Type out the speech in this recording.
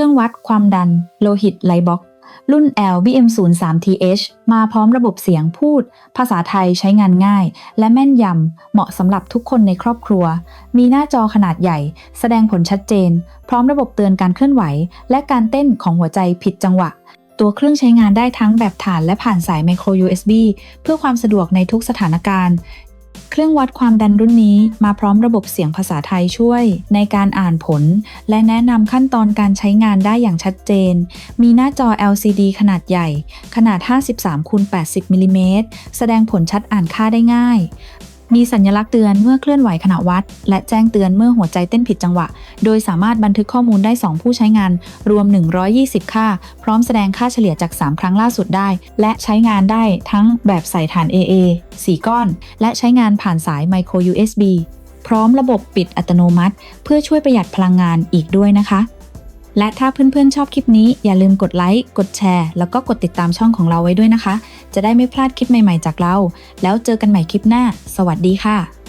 รื่องวัดความดัน โลหิตไลบ็อกรุ่น LBM03TH มาพร้อมระบบเสียงพูด ภาษาไทยใช้งานง่าย และแม่นยำ เหมาะสำหรับทุกคนในครอบครัว มีหน้าจอขนาดใหญ่ แสดงผลชัดเจน พร้อมระบบเตือนการเคลื่อนไหว และการเต้นของหัวใจผิดจังหวะ ตัวเครื่องใช้งานได้ทั้งแบบฐานและผ่านสายไมโคร USB เพื่อความสะดวกในทุกสถานการณ์ เครื่องวัดความดันรุ่นนี้มาพร้อมระบบเสียงภาษาไทยช่วย ในการอ่านผล และแนะนำขั้นตอนการใช้งานได้อย่างชัดเจน มีหน้าจอ LCD ขนาดใหญ่ ขนาด 53คูณ80มิลลิเมตรแสดงผลชัดอ่านค่าได้ง่าย มีสัญลักษณ์เตือนเมื่อเคลื่อนไหวขณะวัด และแจ้งเตือนเมื่อหัวใจเต้นผิดจังหวะ โดยสามารถบันทึกข้อมูลได้ 2 ผู้ใช้งาน รวม 120 ค่า พร้อมแสดงค่าเฉลี่ยจาก 3 ครั้งล่าสุดได้ และใช้งานได้ทั้งแบบใส่ฐาน AA 4 ก้อน และใช้งานผ่านสาย Micro USB พร้อมระบบปิดอัตโนมัติ เพื่อช่วยประหยัดพลังงานอีกด้วยนะคะ และถ้าเพื่อนๆชอบคลิปนี้อย่าลืมกดไลค์กดแชร์ แล้วก็กดติดตามช่องของเราไว้ด้วยนะคะ จะได้ไม่พลาดคลิปใหม่ๆจากเรา แล้วเจอกันใหม่คลิปหน้า สวัสดีค่ะ